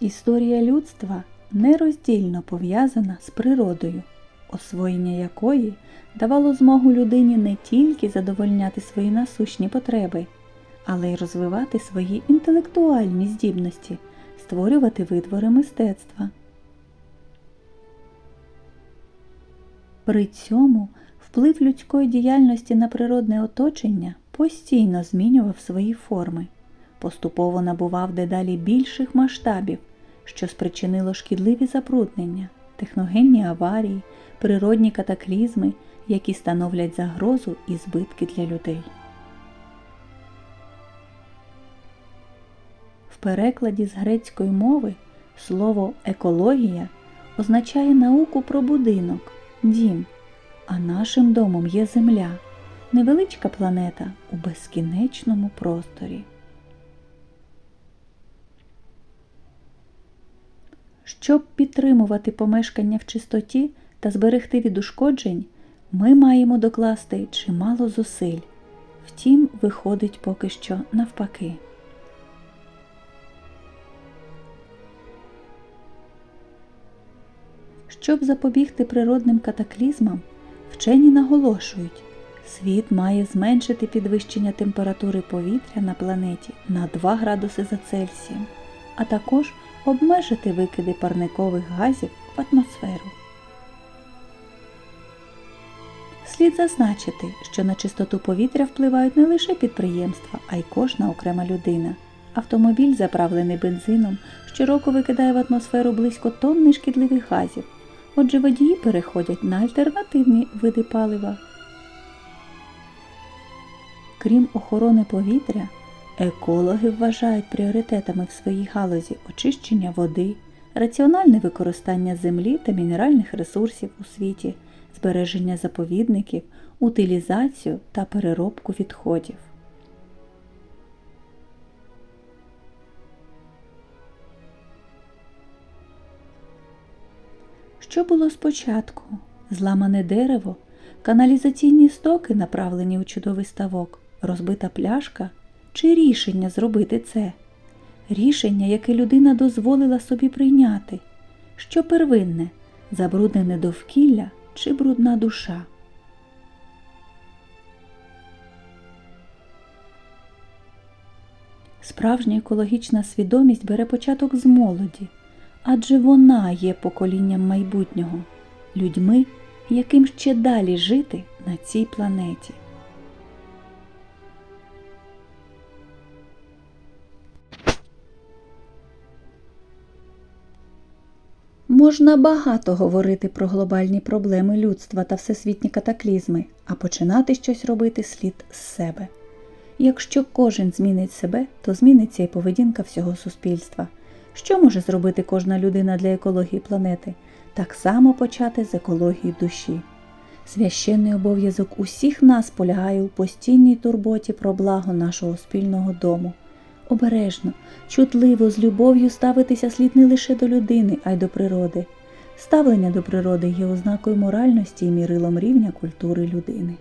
Історія людства нероздільно пов'язана з природою, освоєння якої давало змогу людині не тільки задовольняти свої насущні потреби, але й розвивати свої інтелектуальні здібності, створювати витвори мистецтва. При цьому вплив людської діяльності на природне оточення постійно змінював свої форми, поступово набував дедалі більших масштабів, що спричинило шкідливі забруднення, техногенні аварії, природні катаклізми, які становлять загрозу і збитки для людей. В перекладі з грецької мови слово екологія означає науку про будинок, дім, а нашим домом є земля, невеличка планета у безкінечному просторі. Щоб підтримувати помешкання в чистоті та зберегти від ушкоджень, ми маємо докласти чимало зусиль. Втім, виходить поки що навпаки. Щоб запобігти природним катаклізмам, вчені наголошують, світ має зменшити підвищення температури повітря на планеті на 2 градуси за Цельсієм, а також обмежити викиди парникових газів в атмосферу. Слід зазначити, що на чистоту повітря впливають не лише підприємства, а й кожна окрема людина. Автомобіль, заправлений бензином, щороку викидає в атмосферу близько тонни шкідливих газів. Отже, водії переходять на альтернативні види палива. Крім охорони повітря, екологи вважають пріоритетами в своїй галузі очищення води, раціональне використання землі та мінеральних ресурсів у світі, збереження заповідників, утилізацію та переробку відходів. Що було спочатку? Зламане дерево, каналізаційні стоки, направлені у чудовий ставок, розбита пляшка чи рішення зробити це? Рішення, яке людина дозволила собі прийняти. Що первинне забруднене довкілля чи брудна душа? Справжня екологічна свідомість бере початок з молоді адже вона є поколінням майбутнього, людьми, яким ще далі жити на цій планеті. Можна багато говорити про глобальні проблеми людства та всесвітні катаклізми, а починати щось робити слід з себе. Якщо кожен змінить себе, то зміниться і поведінка всього суспільства. Що може зробити кожна людина для екології планети? Так само почати з екології душі. Священний обов'язок усіх нас полягає у постійній турботі про благо нашого спільного дому. Обережно, чутливо, з любов'ю ставитися слід не лише до людини, а й до природи. Ставлення до природи є ознакою моральності і мірилом рівня культури людини.